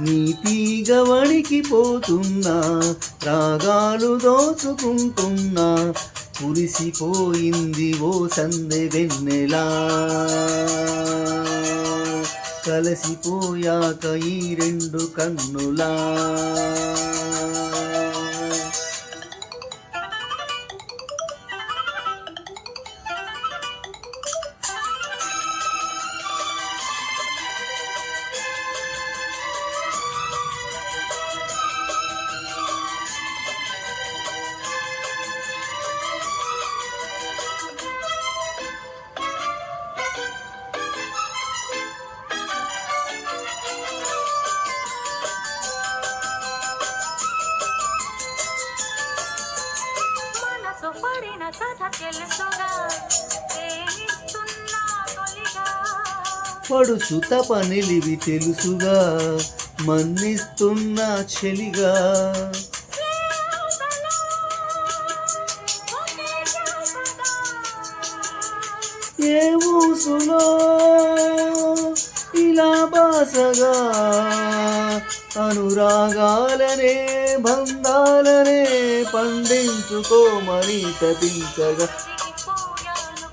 నీతిగ వణికిపోతున్నా రాగాలు దోచుకుంటున్నా కురిసిపోయింది ఓ సందె వెన్నెలా. కలసిపోయాక ఈ రెండు కన్నులా. పడుచు తపనిలివి తెలుసుగా మన్నిస్తున్న చెలిగా. ఏ ఊసులో ఇలా బాసగా అనురాగాలనే బంధాలనే పండించుకోమని తపించగా. చిరిగిపోయాను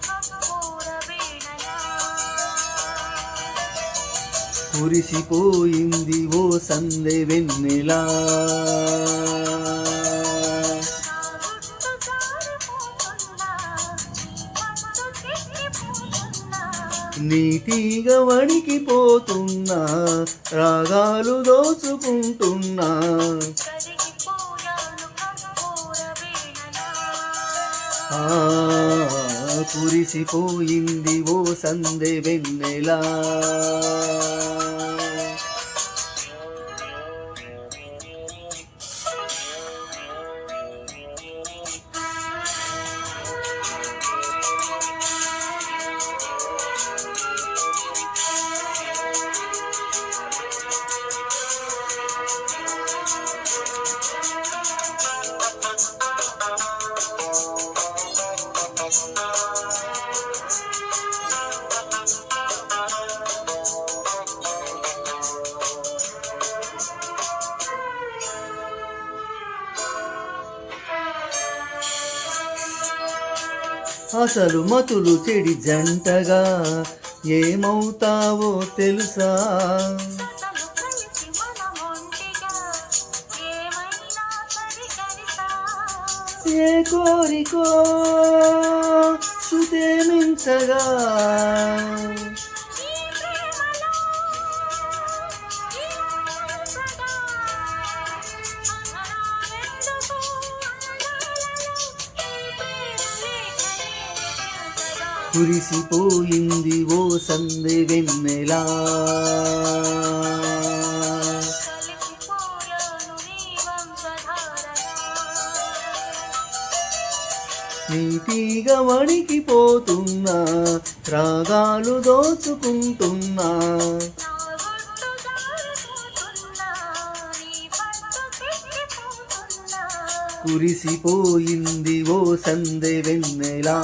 కురిసిపోయింది ఓ సందె వెన్నెలా. నీతిగా వణికిపోతున్నా రాగాలు దోచుకుంటున్నా. ఆ కురిసిపోయింది ఓ సందె వెన్నెలా. అసలు మతులు చెడి జంటగా ఏమవుతావో తెలుసా? ఏ కోరికో శృతే కురిసిపోయింది ఓ సంది వెన్నెలా. నీతిగ నీతిగా వణికిపోతున్నా రాగాలు దోచుకుంటున్నా. కురిసిపోయింది ఓ సందె వెన్నెలా.